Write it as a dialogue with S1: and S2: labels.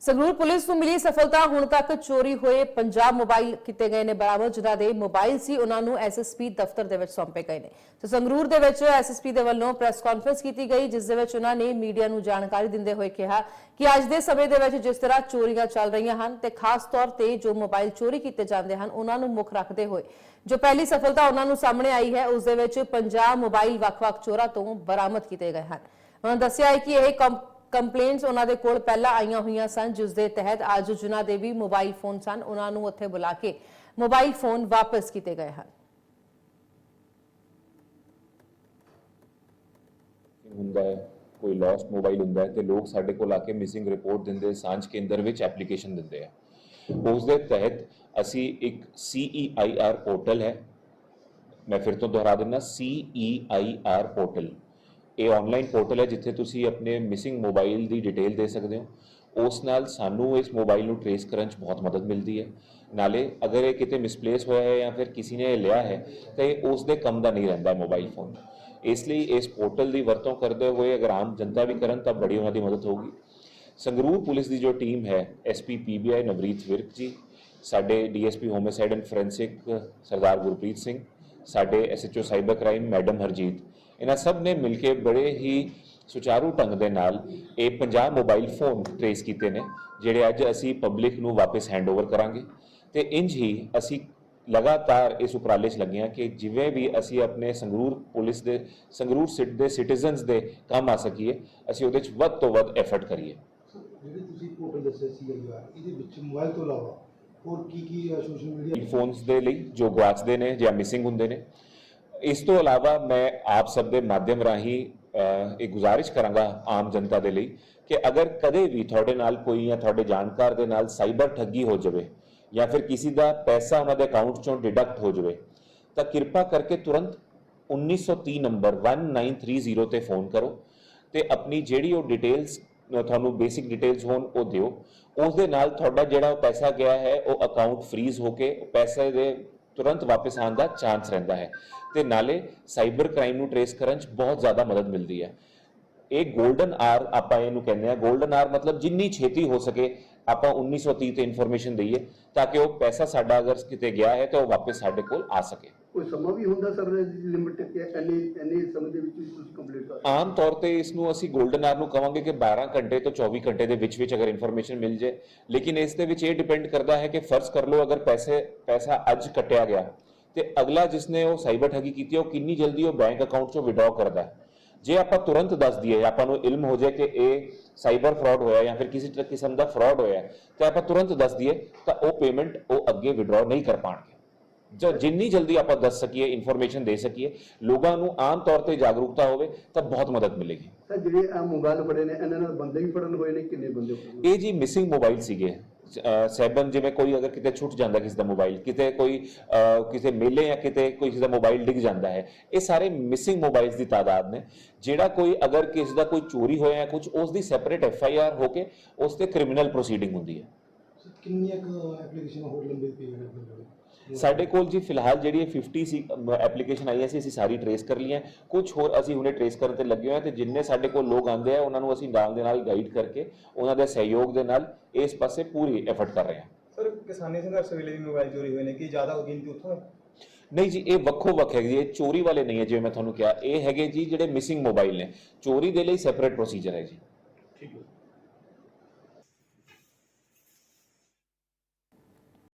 S1: Sangrur police ਨੂੰ ਮਿਲੀ ਸਫਲਤਾ, ਹੁਣ ਤੱਕ ਚੋਰੀ ਹੋਏ ਪੰਜਾਬ ਮੋਬਾਈਲ ਕੀਤੇ ਗਏ ਨੇ ਬਰਾਮਦ, ਜਿਨ੍ਹਾਂ ਦੇ ਮੋਬਾਈਲ ਸੀ, ਉਹਨਾਂ ਨੂੰ ਐਸਐਸਪੀ ਦਫ਼ਤਰ ਦੇ ਵਿੱਚ ਸੌਂਪੇ ਗਏ ਨੇ। ਤੇ ਸੰਗਰੂਰ ਦੇ ਵਿੱਚ ਐਸਐਸਪੀ ਦੇ ਵੱਲੋਂ ਪ੍ਰੈਸ ਕਾਨਫਰੰਸ ਕੀਤੀ ਗਈ, ਜਿਸ ਦੇ ਵਿੱਚ ਉਹਨਾਂ ਨੇ ਮੀਡੀਆ ਨੂੰ ਜਾਣਕਾਰੀ ਦਿੰਦੇ ਹੋਏ ਕਿਹਾ ਕਿ ਅੱਜ ਦੇ ਸਮੇਂ ਦੇ ਵਿੱਚ ਜਿਸ ਤਰ੍ਹਾਂ ਚੋਰੀਆਂ ਚੱਲ ਰਹੀਆਂ ਹਨ ਤੇ ਖਾਸ ਤੌਰ ਤੇ ਜੋ ਮੋਬਾਈਲ ਚੋਰੀ ਕੀਤੇ ਜਾਂਦੇ ਹਨ, ਉਹਨਾਂ ਨੂੰ ਮੁੱਖ ਰੱਖਦੇ ਹੋਏ। ਜੋ ਪਹਿਲੀ ਸਫਲਤਾ ਉਹਨਾਂ ਨੂੰ ਸਾਹਮਣੇ ਆਈ ਹੈ, ਉਸ ਦੇ ਵਿੱਚ ਪੰਜਾਬ ਮੋਬਾਈਲ ਵੱਖ-ਵੱਖ ਚੋਰਾਂ ਤੋਂ ਬਰਾਮਦ ਕੀਤੇ ਗਏ ਹਨ। ਉਹਨਾਂ ਦੱਸਿਆ ਹੈ ਕਿ ਇਹ ਕੰਪ- ਕੰਪਲੇਂਟਸ ਉਹਨਾਂ ਦੇ ਕੋਲ ਪਹਿਲਾਂ ਆਈਆਂ ਹੋਈਆਂ ਸਨ, ਜਿਸ ਦੇ ਤਹਿਤ ਅੱਜ ਜਿਨ੍ਹਾਂ ਦੇ ਵੀ ਮੋਬਾਈਲ ਫੋਨ ਸਨ, ਉਹਨਾਂ ਨੂੰ ਉੱਥੇ ਬੁਲਾ ਕੇ ਮੋਬਾਈਲ ਫੋਨ ਵਾਪਸ ਕੀਤੇ ਗਏ ਹਨ।
S2: ਹੁੰਦਾ ਹੈ? ਕੋਈ ਲੌਸਟ ਮੋਬਾਈਲ ਹੁੰਦਾ ਹੈ ਤੇ ਲੋਕ ਸਾਡੇ ਕੋਲ ਆ ਕੇ ਮਿਸਿੰਗ ਰਿਪੋਰਟ ਦਿੰਦੇ, ਸਾਂਝ ਕੇਂਦਰ ਵਿੱਚ ਐਪਲੀਕੇਸ਼ਨ ਦਿੰਦੇ ਆ। ਉਸ ਦੇ ਤਹਿਤ ਅਸੀਂ ਇੱਕ CEIR ਪੋਰਟਲ ਹੈ। ਮੈਂ ਫਿਰ ਤੋਂ ਦੁਹਰਾ ਦਿੰਦਾ CEIR ਪੋਰਟਲ ਇਹ ਆਨਲਾਈਨ ਪੋਰਟਲ ਹੈ ਜਿੱਥੇ ਤੁਸੀਂ ਆਪਣੇ ਮਿਸਿੰਗ ਮੋਬਾਈਲ ਦੀ ਡਿਟੇਲ ਦੇ ਸਕਦੇ ਹੋ। ਉਸ ਨਾਲ ਸਾਨੂੰ ਇਸ ਮੋਬਾਈਲ ਨੂੰ ਟਰੇਸ ਕਰਨ 'ਚ ਬਹੁਤ ਮਦਦ ਮਿਲਦੀ ਹੈ। ਨਾਲੇ ਅਗਰ ਇਹ ਕਿਤੇ ਮਿਸਪਲੇਸ ਹੋਇਆ ਹੈ ਜਾਂ ਫਿਰ ਕਿਸੇ ਨੇ ਇਹ ਲਿਆ ਹੈ, ਤਾਂ ਇਹ ਉਸ ਦੇ ਕੰਮ ਦਾ ਨਹੀਂ ਰਹਿੰਦਾ ਮੋਬਾਈਲ ਫੋਨ ਇਸ ਲਈ ਇਸ ਪੋਰਟਲ ਦੀ ਵਰਤੋਂ ਕਰਦੇ ਹੋਏ ਅਗਰ ਆਮ ਜਨਤਾ ਵੀ ਕਰਨ, ਤਾਂ ਬੜੀ ਉਹਨਾਂ ਦੀ ਮਦਦ ਹੋਊਗੀ। ਸੰਗਰੂਰ ਪੁਲਿਸ ਦੀ ਜੋ ਟੀਮ ਹੈ ਐਸਪੀ ਪੀਬੀਆਈ ਨਵਰੀਤ ਵਿਰਕ ਜੀ, ਸਾਡੇ DSP homicide and forensic Sardar Gurpreet Singh ਸਾਡੇ SHO cyber crime madam Harjeet ਇਹਨਾਂ ਸਭ ਨੇ ਮਿਲ ਕੇ ਬੜੇ ਹੀ ਸੁਚਾਰੂ ਢੰਗ ਦੇ ਨਾਲ ਇਹ 50 ਮੋਬਾਈਲ ਫੋਨ ਟ੍ਰੇਸ ਕੀਤੇ ਨੇ, ਜਿਹੜੇ ਅੱਜ ਅਸੀਂ ਪਬਲਿਕ ਨੂੰ ਵਾਪਸ ਹੈਂਡਓਵਰ ਕਰਾਂਗੇ। ਤੇ ਇੰਜ ਹੀ ਅਸੀਂ ਲਗਾਤਾਰ ਇਸ ਉਪਰਾਲੇ 'ਚ ਲੱਗੇ ਹਾਂ ਕਿ ਜਿਵੇਂ ਵੀ ਅਸੀਂ ਆਪਣੇ ਸੰਗਰੂਰ ਪੁਲਿਸ ਦੇ, ਸੰਗਰੂਰ ਸਿਟ, ਦੇ ਸਿਟੀਜ਼ਨਸ ਦੇ ਕੰਮ ਆ ਸਕੀਏ, ਅਸੀਂ ਉਹਦੇ 'ਚ ਵੱਧ ਤੋਂ ਵੱਧ ਐਫਰਟ ਕਰੀਏ।
S3: ਜਿਹੜੇ ਤੁਸੀਂ ਪੋਰਟਲ ਦੱਸਿਆ ਸੀ ਇਹਦੇ ਵਿੱਚ ਮੋਬਾਈਲ ਤੋਂ ਇਲਾਵਾ ਹੋਰ ਕੀ ਕੀ ਸੋਸ਼ਲ ਮੀਡੀਆ
S2: ਫੋਨਸ ਦੇ ਲਈ ਜੋ ਗਵਾਚਦੇ ਨੇ ਜਾਂ ਮਿਸਿੰਗ ਹੁੰਦੇ ਨੇ। ਇਸ ਤੋਂ ਇਲਾਵਾ ਮੈਂ ਆਪ ਸਭ ਦੇ ਮਾਧਿਅਮ ਰਾਹੀਂ ਇਹ ਗੁਜ਼ਾਰਿਸ਼ ਕਰਾਂਗਾ ਆਮ ਜਨਤਾ ਦੇ ਲਈ ਕਿ ਅਗਰ ਕਦੇ ਵੀ ਤੁਹਾਡੇ ਨਾਲ ਕੋਈ ਜਾਂ ਤੁਹਾਡੇ ਜਾਣਕਾਰ ਦੇ ਨਾਲ ਸਾਈਬਰ ਠੱਗੀ ਹੋ ਜਾਵੇ ਜਾਂ ਫਿਰ ਕਿਸੇ ਦਾ ਪੈਸਾ ਉਹਨਾਂ ਦੇ ਅਕਾਊਂਟ ਚੋਂ ਡਿਡਕਟ ਹੋ ਜਾਵੇ, ਤਾਂ ਕਿਰਪਾ ਕਰਕੇ ਤੁਰੰਤ 1930 ਨੰਬਰ 1930 ਤੇ ਫੋਨ ਕਰੋ ਤੇ ਆਪਣੀ ਜਿਹੜੀ ਉਹ ਡਿਟੇਲਸ ਤੁਹਾਨੂੰ ਬੇਸਿਕ ਡਿਟੇਲਸ ਹੋਣ, ਉਹ ਦਿਓ। ਉਸ ਦੇ ਨਾਲ ਤੁਹਾਡਾ ਜਿਹੜਾ ਪੈਸਾ ਗਿਆ ਹੈ, ਉਹ ਅਕਾਊਂਟ ਫ੍ਰੀਜ਼ ਹੋ ਕੇ ਪੈਸੇ ਦੇ ਤੁਰੰਤ ਵਾਪਸ ਆਉਣ ਦਾ ਚਾਂਸ ਰਹਿੰਦਾ ਹੈ। ਤੇ ਨਾਲੇ ਸਾਈਬਰ ਕ੍ਰਾਈਮ ਨੂੰ ਟਰੇਸ ਕਰਨ 'ਚ ਬਹੁਤ ਜ਼ਿਆਦਾ ਮਦਦ ਮਿਲਦੀ ਹੈ। ਇਹ 골ਡਨ ਆਰ ਆਪਾਂ ਇਹਨੂੰ ਕਹਿੰਦੇ ਆ 골ਡਨ ਆਰ ਮਤਲਬ ਜਿੰਨੀ ਛੇਤੀ ਹੋ ਸਕੇ ਆਪਾਂ 1930 ਤੇ ਇਨਫੋਰਮੇਸ਼ਨ ਦਈਏ, ਤਾਂ ਕਿ ਉਹ ਪੈਸਾ ਸਾਡਾ ਅਗਰ ਕਿਤੇ ਗਿਆ ਹੈ, ਤਾਂ ਉਹ ਵਾਪਸ ਸਾਡੇ ਕੋਲ ਆ ਸਕੇ।
S3: ਕੋਈ ਸਮਾਂ ਵੀ ਹੁੰਦਾ ਸਰ ਲਿਮਿਟ ਕਿ ਇੰਨੇ ਇੰਨੇ ਸਮੇਂ ਦੇ ਵਿੱਚ ਕੰਪਲੀਟ ਕਰ
S2: ਆਮ ਤੌਰ ਤੇ ਇਸ ਨੂੰ ਅਸੀਂ 골ਡਨ ਆਰ ਨੂੰ ਕਵਾਂਗੇ ਕਿ 12 ਘੰਟੇ ਤੋਂ 24 ਘੰਟੇ ਦੇ ਵਿੱਚ ਵਿੱਚ ਅਗਰ ਇਨਫੋਰਮੇਸ਼ਨ ਮਿਲ ਜੇ। ਲੇਕਿਨ ਇਸ ਦੇ ਵਿੱਚ ਇਹ ਡਿਪੈਂਡ ਕਰਦਾ ਹੈ ਕਿ ਫਰਜ਼ ਕਰ ਲਓ ਅਗਰ ਪੈਸੇ ਪੈਸਾ ਅੱਜ ਕੱਟਿਆ ਗਿਆ ਤੇ ਅਗਲਾ ਜਿਸਨੇ ਉਹ ਸਾਈਬਰ ਠੱਗੀ ਕੀਤੀ ਉਹ ਕਿੰਨੀ ਜਲਦੀ ਉਹ ਬੈਂਕ ਅਕਾਊਂਟ ਚੋਂ ਵਿਡਰਾਅ ਕਰਦਾ ਹੈ। ਜੇ ਆਪਾਂ ਤੁਰੰਤ ਦੱਸ ਦਈਏ ਆਪਾਂ ਨੂੰ ਇਲਮ ਹੋ ਜਾਏ ਕਿ ਇਹ ਸਾਈਬਰ ਫਰਾਡ ਹੋਇਆ ਜਾਂ ਫਿਰ ਕਿਸੇ ਕਿਸਮ ਦਾ ਫਰਾਡ ਹੋਇਆ ਹੈ, ਤੇ ਆਪਾਂ ਤੁਰੰਤ ਦੱਸ ਦਈਏ ਤਾਂ ਉਹ ਪੇਮੈਂਟ ਉਹ ਅੱਗੇ ਵਿਡਰਾਅ ਨਹੀਂ ਕਰ ਪਾਣਗੇ। ਜਿੰਨੀ ਜਲਦੀ ਆਪਾਂ ਦੱਸ ਸਕੀਏ ਇਨਫੋਰਮੇਸ਼ਨ ਦੇ ਸਕੀਏ ਲੋਕਾਂ ਨੂੰ ਆਮ ਤੌਰ ਤੇ ਜਾਗਰੂਕਤਾ ਹੋਵੇ ਤਾਂ ਬਹੁਤ ਮਦਦ ਮਿਲੇਗੀ।
S3: ਸਰ ਜਿਹੜੇ ਆ ਮੋਬਾਈਲ ਫੜੇ ਨੇ ਇਹਨਾਂ ਨਾਲ ਬੰਦੇ ਵੀ ਫੜਨ ਹੋਏ ਨੇ ਕਿੰਨੇ ਬੰਦੇ ਫੜੇ ਨੇ?
S2: ਇਹ ਜੀ ਮਿਸਿੰਗ ਮੋਬਾਈਲ ਸੀਗੇ। ਸੈਬਨ ਜਿਵੇਂ ਕੋਈ ਅਗਰ ਕਿਤੇ ਛੁੱਟ ਜਾਂਦਾ ਕਿਸੇ ਦਾ ਮੋਬਾਈਲ ਕਿਤੇ ਕੋਈ ਕਿਸੇ ਮੇਲੇ ਜਾਂ ਕਿਤੇ ਕੋਈ ਕਿਸੇ ਦਾ ਮੋਬਾਈਲ ਡਿੱਗ ਜਾਂਦਾ ਹੈ ਇਹ ਸਾਰੇ ਮਿਸਿੰਗ ਮੋਬਾਈਲਸ ਦੀ ਤਾਦਾਦ ਨੇ। ਜਿਹੜਾ ਕੋਈ ਅਗਰ ਕਿਸੇ ਦਾ ਕੋਈ ਚੋਰੀ ਹੋਇਆ ਹੈ ਕੁਝ ਉਸ ਦੀ ਸੈਪਰੇਟ ਐਫ ਆਈ ਆਰ ਹੋ ਕੇ ਉਸ ਤੇ ਕ੍ਰਿਮੀਨਲ ਪ੍ਰੋਸੀਡਿੰਗ ਹੁੰਦੀ ਹੈ।
S3: ਕਿੰਨੀਆਂ ਐਪਲੀਕੇਸ਼ਨ ਹੋਰ ਲੰਬੇ
S2: ਸਾਡੇ ਕੋਲ ਜੀ ਫਿਲਹਾਲ ਜਿਹੜੀ ਇਹ 50 ਸੀ ਐਪਲੀਕੇਸ਼ਨ ਆਈਆਂ ਸੀ ਅਸੀਂ ਸਾਰੀ ਟਰੇਸ ਕਰ ਲਈਆਂ। ਕੁਝ ਹੋਰ ਅਸੀਂ ਹੁਣੇ ਟਰੇਸ ਕਰਨ ਤੇ ਲੱਗੇ ਹੋਏ ਹਾਂ ਤੇ ਜਿੰਨੇ ਸਾਡੇ ਕੋਲ ਲੋਕ ਆਂਦੇ ਆ ਉਹਨਾਂ ਨੂੰ ਅਸੀਂ ਨਾਲ ਦੇ ਨਾਲ ਗਾਈਡ ਕਰਕੇ ਉਹਨਾਂ ਦੇ ਸਹਿਯੋਗ ਦੇ ਨਾਲ ਇਸ ਪਾਸੇ ਪੂਰੀ ਐਫਰਟ ਕਰ ਰਹੇ ਹਾਂ।
S4: ਸਰ ਕਿਸਾਨੀ ਸੰਘਰਸ਼ ਵੇਲੇ ਵੀ ਮੋਬਾਈਲ ਚੋਰੀ ਹੋਏ ਨੇ ਕੀ ਜ਼ਿਆਦਾ ਗਿਣਤੀ ਉੱਥੋਂ?
S2: ਨਹੀਂ ਜੀ ਇਹ ਵੱਖੋ ਵੱਖ ਹੈ ਜੀ ਇਹ ਚੋਰੀ ਵਾਲੇ ਨਹੀਂ ਹੈ ਜਿਵੇਂ ਮੈਂ ਤੁਹਾਨੂੰ ਕਿਹਾ। ਇਹ ਹੈਗੇ ਜੀ ਜਿਹੜੇ ਮਿਸਿੰਗ ਮੋਬਾਈਲ ਨੇ। ਚੋਰੀ ਦੇ ਲਈ ਸੈਪਰੇਟ ਪ੍ਰੋਸੀਜਰ ਹੈ ਜੀ।
S3: ਠੀਕ ਹੈ।